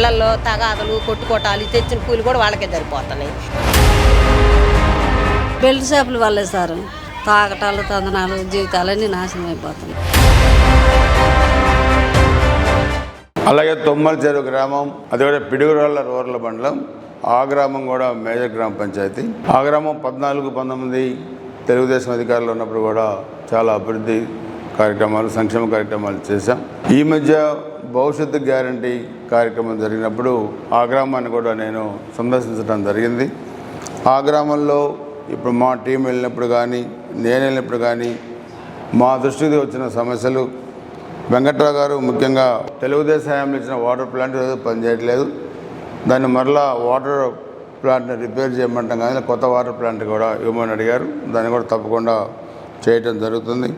ఇళ్ళలో తగాదలు కొట్టుకోటాలు తెచ్చిన కూలి కూడా వాళ్ళకే సరిపోతున్నాయి. బెల్ట్ షాపుల వల్లే సార్. తాగటాలు తందనాలు జీవితాలన్నీ నాశనం అయిపోతున్నాయి. అలాగే తొమ్మల చెరువు గ్రామం అది కూడా పిడుగురాళ్ళ రూరల్ మండలం ఆ గ్రామం కూడా మేజర్ గ్రామ పంచాయతీ. ఆ గ్రామం పద్నాలుగు పంతొమ్మిది తెలుగుదేశం అధికారులు ఉన్నప్పుడు కూడా చాలా అభివృద్ధి కార్యక్రమాలు సంక్షేమ కార్యక్రమాలు చేశాం. ఈ మధ్య భవిష్యత్తు గ్యారంటీ కార్యక్రమం జరిగినప్పుడు ఆ గ్రామాన్ని కూడా నేను సందర్శించడం జరిగింది. ఆ గ్రామంలో ఇప్పుడు మా టీం వెళ్ళినప్పుడు కానీ నేను వెళ్ళినప్పుడు కానీ మా దృష్టికి వచ్చిన సమస్యలు వెంకట్రావు గారు ముఖ్యంగా తెలుగుదేశం హయాంలో ఇచ్చిన వాటర్ ప్లాంట్ ఏదో పనిచేయట్లేదు. దాన్ని మరలా వాటర్ ప్లాంట్ని రిపేర్ చేయమంటాం కానీ కొత్త వాటర్ ప్లాంట్ కూడా ఇవ్వమని అడిగారు. దాన్ని కూడా తప్పకుండా చేయటం జరుగుతుంది.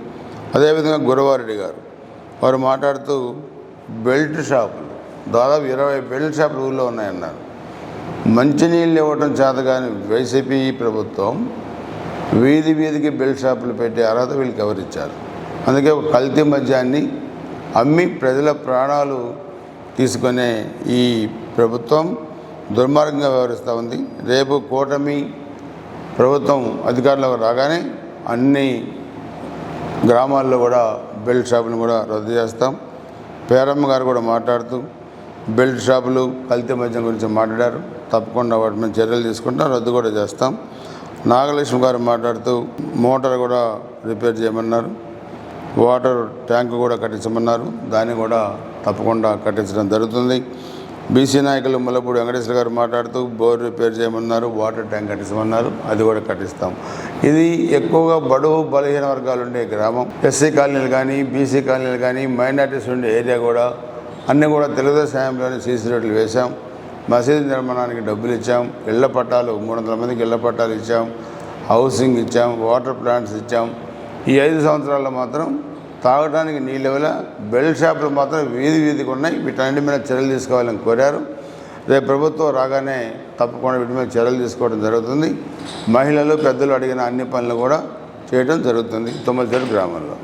అదేవిధంగా గురవారెడ్డి గారు వారు మాట్లాడుతూ బెల్ట్ షాపులు దాదాపు ఇరవై బెల్ట్ షాపులు ఊళ్ళో ఉన్నాయన్నారు. మంచినీళ్ళు ఇవ్వటం చేత కానీ వైసీపీ ప్రభుత్వం వీధి వీధికి బెల్ట్ షాపులు పెట్టే అర్హత వీళ్ళకి ఎవరిచ్చారు? అందుకే ఒక కల్తీ మద్యాన్ని అమ్మి ప్రజల ప్రాణాలు తీసుకునే ఈ ప్రభుత్వం దుర్మార్గంగా వ్యవహరిస్తూ ఉంది. రేపు కూటమి ప్రభుత్వం అధికారంలోకి రాగానే అన్ని గ్రామాల్లో కూడా బెల్ట్ షాపులను కూడా రద్దు చేస్తాం. పేరమ్మ గారు కూడా మాట్లాడుతూ బెల్ట్ షాపులు కల్తీ మద్యం గురించి మాట్లాడారు. తప్పకుండా వాటి మీద చర్యలు తీసుకుంటాం రద్దు కూడా చేస్తాం. నాగలక్ష్మి గారు మాట్లాడుతూ మోటార్ కూడా రిపేర్ చేయమన్నారు. వాటర్ ట్యాంకు కూడా కట్టించమన్నారు. దాన్ని కూడా తప్పకుండా కట్టించడం జరుగుతుంది. బీసీ నాయకులు ముల్లపూడి వెంకటేశ్వర గారు మాట్లాడుతూ బోర్ రిపేర్ చేయమన్నారు వాటర్ ట్యాంక్ కట్టించమన్నారు అది కూడా కట్టిస్తాం. ఇది ఎక్కువగా బడుగు బలహీన వర్గాలు ఉండే గ్రామం. ఎస్సీ కాలనీలు కానీ బీసీ కాలనీలు కానీ మైనార్టీస్ ఉండే ఏరియా కూడా అన్నీ కూడా తెలుగుదేశం హయాంలోనే సీసీ రోడ్లు వేశాం. మసీదు నిర్మాణానికి డబ్బులు ఇచ్చాం. ఇళ్ళ పట్టాలు మూడు వందల మందికి ఇళ్ళ పట్టాలు ఇచ్చాం. హౌసింగ్ ఇచ్చాం వాటర్ ప్లాంట్స్ ఇచ్చాం. ఈ ఐదు సంవత్సరాల్లో మాత్రం తాగడానికి నీళ్ళు ఇవ్వలే. బెల్ట్ షాపులు మాత్రం వీధి వీధికి ఉన్నాయి. వీటన్నిటి మీద చర్యలు తీసుకోవాలని కోరారు. రేపు ప్రభుత్వం రాగానే తప్పకుండా వీటి మీద చర్యలు తీసుకోవడం జరుగుతుంది. మహిళలు పెద్దలు అడిగిన అన్ని పనులు కూడా చేయడం జరుగుతుంది. తొమ్మిది గ్రామంలో